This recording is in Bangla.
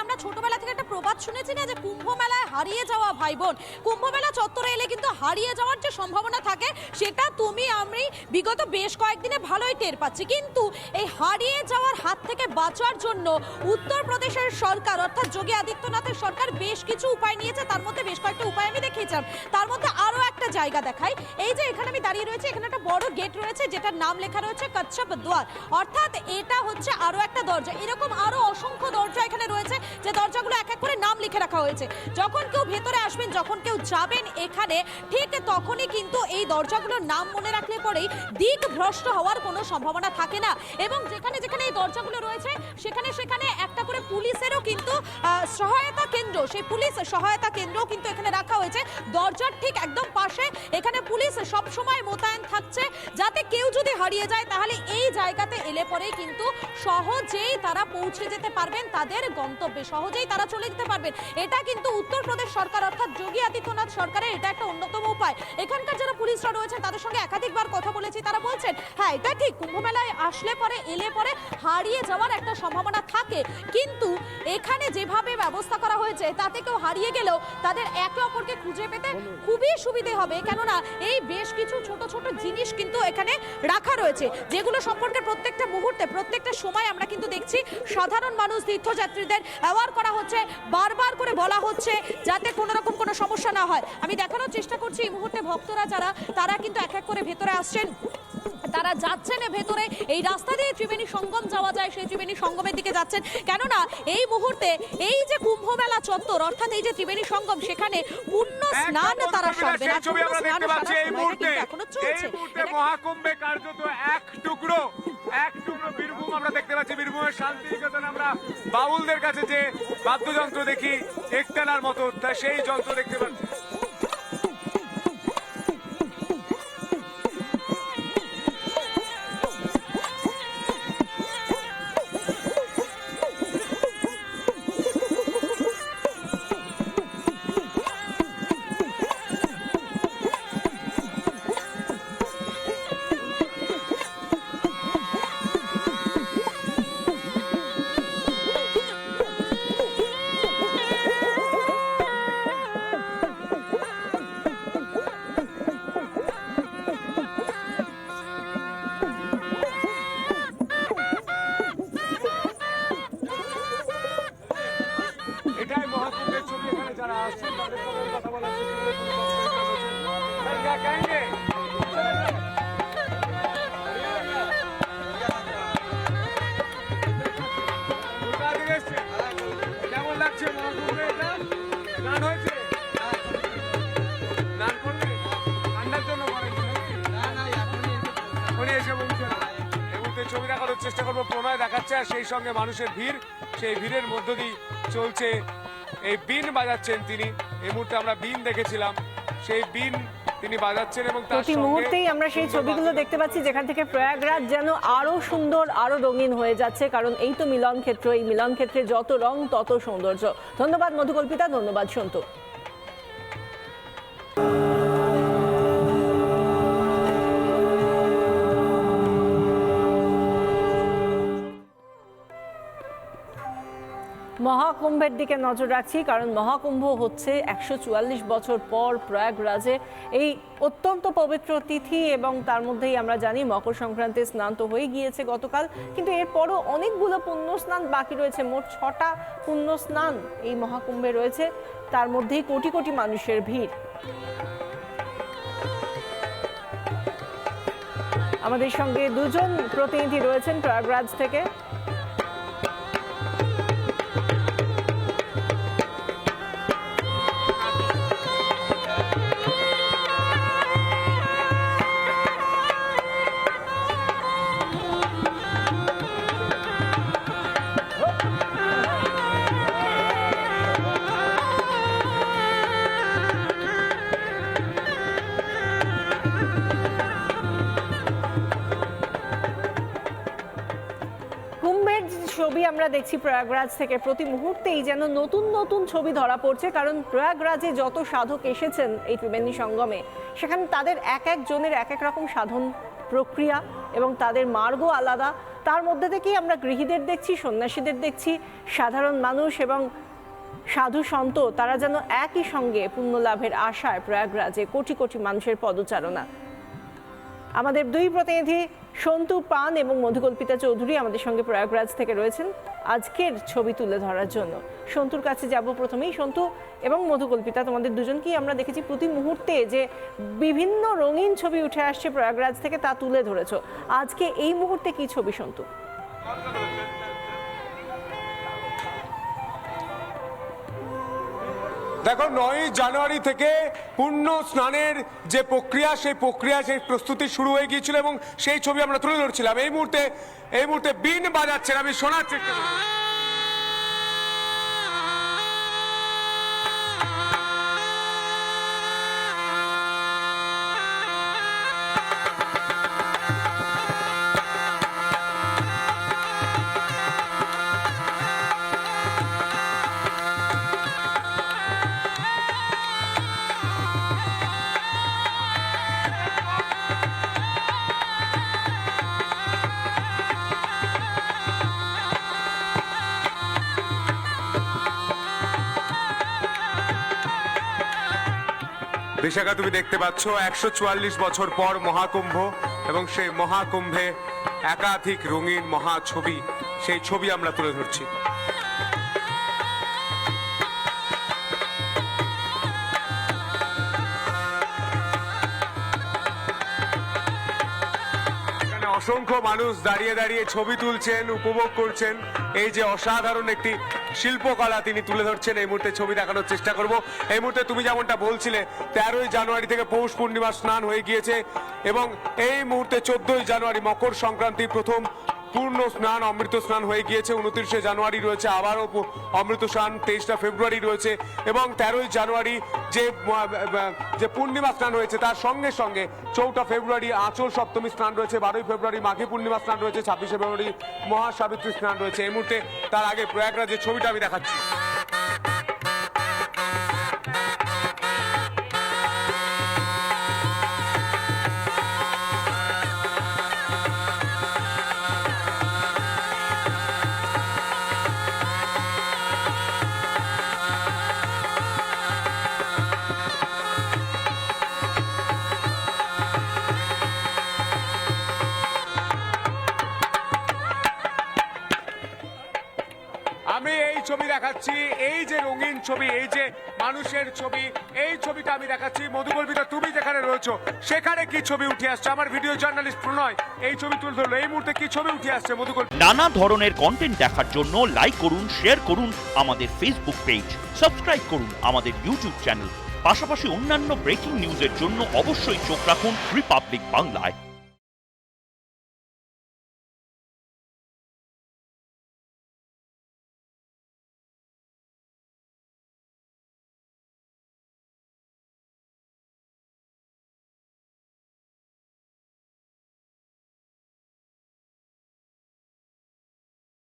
আমরা ছোটবেলা থেকে শুনেছি না যে কুম্ভ মেলায় হারিয়ে যাওয়া ভাই বোন কুম্ভ মেলা চত্বরে এলে কিন্তু হারিয়ে যাওয়ার যে সম্ভাবনা থাকে, সেটা তুমি, আমি বিগত বেশ কয়েকদিনে ভালোই টের পাচ্ছি। কিন্তু এই হারিয়ে যাওয়ার হাত থেকে বাঁচার জন্য উত্তরপ্রদেশের সরকার, অর্থাৎ যোগী আদিত্যনাথের সরকার বেশ কিছু উপায় নিয়েছে। তার মধ্যে বেশ কয়েকটা উপায় আমি দেখিয়েছিলাম। তার মধ্যে আরও একটা জায়গা দেখাই। এই যে এখানে আমি দাঁড়িয়ে রয়েছে, এখানে একটা বড় গেট রয়েছে, যেটার নাম লেখা রয়েছে কচ্ছপ দ্বার অর্থাৎ এটা হচ্ছে আরও একটা দরজা। এরকম আরও অসংখ্য দরজা এখানে রয়েছে, যে দরজাগুলো এক এক করে নাম লিখে রাখা হয়েছে। যখন কেউ ভেতরে আসবেন, যখন কেউ যাবেন এখানে, ঠিক তখনই কিন্তু এই দরজাগুলোর নাম মনে রাখলে পরেই দিক ভ্রষ্ট হওয়ার কোনো সম্ভাবনা থাকে না। এবং যেখানে যেখানে এই দরজাগুলো রয়েছে, সেখানে সেখানে একটা করে পুলিশেরও কিন্তু সহায়তা কেন্দ্র, সেই পুলিশ সহায়তা কেন্দ্রও কিন্তু এখানে রাখা হয়েছে। দরজার ঠিক একদম পাশে এখানে পুলিশ সব সময় মোতায়েন থাকছে। যাতে কেউ যদি হারিয়ে যায়, তাহলে এই জায়গাতে এলে পরেই কিন্তু সহজেই তারা পৌঁছে যেতে পারবেন, তাদের গন্তব্যে। সহজেই তারা চলে যেতে পারবেন। এটা কিন্তু উত্তরপ্রদেশ সরকার, অর্থাৎ যোগী আদিত্যনাথ সরকারের এটা একটা অন্যতম উপায়। এখানকার যারা পুলিশরা রয়েছেন তাদের সঙ্গে একাধিকবার কথা বলেছি, তারা বলছেন হ্যাঁ এটা ঠিক কুম্ভ মেলায় আসলে পরে, এলে পরে হারিয়ে যাওয়ার একটা সম্ভাবনা থাকে। কিন্তু এখানে যেভাবে ব্যবস্থা করা হয়েছে, তাতে কেউ হারিয়ে গেলেও তাদের একে অপরকে খুঁজে পেতে খুবই সুবিধে হবে। কেননা এই বেশ কিছু ছোট ছোট জিনিস কিন্তু এখানে রাখা রয়েছে, যেগুলো সম্পর্কে প্রত্যেকটা মুহূর্তে, প্রত্যেকটা সময় আমরা কিন্তু দেখছি। সাধারণ মানুষ, তীর্থযাত্রীদের অ্যাওয়ার করা হচ্ছে বারবার করে বলা হচ্ছে যাতে কোনো রকম কোনো সমস্যা না হয়। আমি দেখানোর চেষ্টা করছি এই মুহূর্তে ভক্তরা যারা, তারা কিন্তু এক এক করে ভেতরে আসছেন। তারা যাচ্ছেন ভেতরে। এই রাস্তা দিয়ে ত্রিবেণী সঙ্গম যাওয়া যায় সেই ত্রিবেণী সঙ্গমের দিকে যাচ্ছেন। কেননা এই মুহূর্তে এই যে কুম্ভ মেলা চত্বর অর্থাৎ এই যে ত্রিবেণী সঙ্গম সেখানে পূর্ণ স্নান তারা সারবেন আর পূর্ণ স্নান এখনও চলছে। মহাকুম্ভে কার্যত এক টুকরো এক টুকরো বীরভূম আমরা দেখতে পাচ্ছি। বীরভূমের শান্তিনিকেতন আমরা বাউলদের কাছে যে বাদ্যযন্ত্র দেখি একটানার মতো তা সেই যন্ত্র দেখতে পাচ্ছি। ছবি দেখানোর চেষ্টা করব প্রণয় দেখাচ্ছে আর সেই সঙ্গে মানুষের ভিড় সেই ভিড়ের মধ্য দিয়ে চলছে এই বিন বাজাচ্ছেন তিনি এই মুহূর্তে আমরা বিন দেখেছিলাম। সেই বিন তিনি বাজাচ্ছেন এবং প্রতি মুহূর্তেই আমরা সেই ছবিগুলো দেখতে পাচ্ছি যেখান থেকে প্রয়াগরাজ যেন আরও সুন্দর আরও রঙিন হয়ে যাচ্ছে কারণ এই তো মিলন ক্ষেত্র এই মিলন ক্ষেত্রে যত রং তত সৌন্দর্য। ধন্যবাদ মধুকল্পিতা ধন্যবাদ সন্তু। মহাকুম্ভের দিকে নজর রাখছি, কারণ মহাকুম্ভ হচ্ছে একশো চুয়াল্লিশ বছর পর প্রয়াগরাজে। এই অত্যন্ত পবিত্র তিথি এবং তার মধ্যেই আমরা জানি মকর সংক্রান্তির স্নান তো হয়ে গিয়েছে গতকাল, কিন্তু এরপরও অনেকগুলো পুণ্য স্নান বাকি রয়েছে। মোট ছটা পুণ্য স্নান এই মহাকুম্ভে রয়েছে, তার মধ্যেই কোটি কোটি মানুষের ভিড়। আমাদের সঙ্গে দুজন প্রতিনিধি রয়েছেন প্রয়াগরাজ থেকে। ছবি আমরা দেখছি প্রয়াগরাজ থেকে। প্রতি মুহূর্তেই যেন নতুন নতুন ছবি ধরা পড়ছে, কারণ প্রয়াগরাজে যত সাধক এসেছেন এই ত্রিবেণী সঙ্গমে, সেখানে তাদের এক এক জনের এক এক রকম সাধন প্রক্রিয়া এবং তাদের মার্গও আলাদা। তার মধ্যে থেকেই আমরা গৃহীদের দেখছি, সন্ন্যাসীদের দেখছি, সাধারণ মানুষ এবং সাধু সন্ত, তারা যেন একই সঙ্গে পুণ্য লাভের আশায় প্রয়াগরাজে কোটি কোটি মানুষের পদচারণা। আমাদের দুই প্রতিনিধি সন্তু পান এবং মধুকল্পিতা চৌধুরী আমাদের সঙ্গে প্রয়াগরাজ থেকে রয়েছেন। আজকের ছবি তুলে ধরার জন্য। সন্তুর কাছে যাব প্রথমেই। সন্তু এবং মধুকল্পিতা, তোমাদের দুজনকেই আমরা দেখেছি প্রতি মুহূর্তে যে বিভিন্ন রঙিন ছবি উঠে আসছে প্রয়াগরাজ থেকে, তা তুলে ধরেছ। আজকে এই মুহূর্তে কি ছবি, সন্তু? দেখো নয় জানুয়ারি থেকে পূর্ণ স্নানের যে প্রক্রিয়া, সেই প্রক্রিয়া, সেই প্রস্তুতি শুরু হয়ে গিয়েছিল এবং সেই ছবি আমরা তুলে ধরছিলাম। এই মুহূর্তে এই মুহূর্তে বিন বাজাচ্ছেন। আমি শোনার চেষ্টা বিশাখা তুমি দেখতে পাচ্ছ একশো চুয়াল্লিশ বছর পর মহাকুম্ভ এবং সেই মহাকুম্ভে একাধিক রঙিন মহা ছবি সেই ছবি আমরা তুলে ধরছি। অসংখ্য মানুষ দাঁড়িয়ে দাঁড়িয়ে ছবি তুলছেন, উপভোগ করছেন। এই যে অসাধারণ একটি শিল্পকলা তিনি তুলে ধরছেন। এই মুহূর্তে ছবি দেখানোর চেষ্টা করব। এই মুহূর্তে তুমি যেমনটা বলছিলে, তেরোই জানুয়ারি থেকে পৌষ পূর্ণিমা স্নান হয়ে গিয়েছে এবং এই মুহূর্তে চোদ্দই জানুয়ারি মকর সংক্রান্তি প্রথম পূর্ণ স্নান, অমৃত স্নান হয়ে গিয়েছে। উনত্রিশে জানুয়ারি রয়েছে, আবারও অমৃত স্নান তেইশটা ফেব্রুয়ারি রয়েছে এবং তেরোই জানুয়ারি যে যে পূর্ণিমা স্নান হয়েছে, তার সঙ্গে সঙ্গে চৌঠা ফেব্রুয়ারি, আঁচল সপ্তমী স্নান রয়েছে, বারোই ফেব্রুয়ারি মাঘী পূর্ণিমা স্নান রয়েছে, ছাব্বিশে ফেব্রুয়ারি মহাসাবিত্রী স্নান রয়েছে। এই মুহূর্তে তার আগে প্রয়াগরাজের ছবিটা আমি দেখাচ্ছি। ছবি দেখাচ্ছি, এই যে রঙিন ছবি, এই যে মানুষের ছবি, এই ছবিটা আমি দেখাচ্ছি। মধুকল্পিতা তুমি যেখানে রয়েছো, সেখানে কি ছবি উঠে আসছে? আমার ভিডিও জার্নালিস্ট প্রণয় এই ছবি তুলে ধরলো। এই মুহূর্তে কি ছবি উঠে আসছে মধুকল্পিতা নানা ধরনের কন্টেন্ট দেখার জন্য লাইক করুন শেয়ার করুন আমাদের ফেসবুক পেজ সাবস্ক্রাইব করুন আমাদের ইউটিউব চ্যানেল পাশাপাশি অন্যান্য ব্রেকিং নিউজের জন্য অবশ্যই চোখ রাখুন রিপাবলিক বাংলায়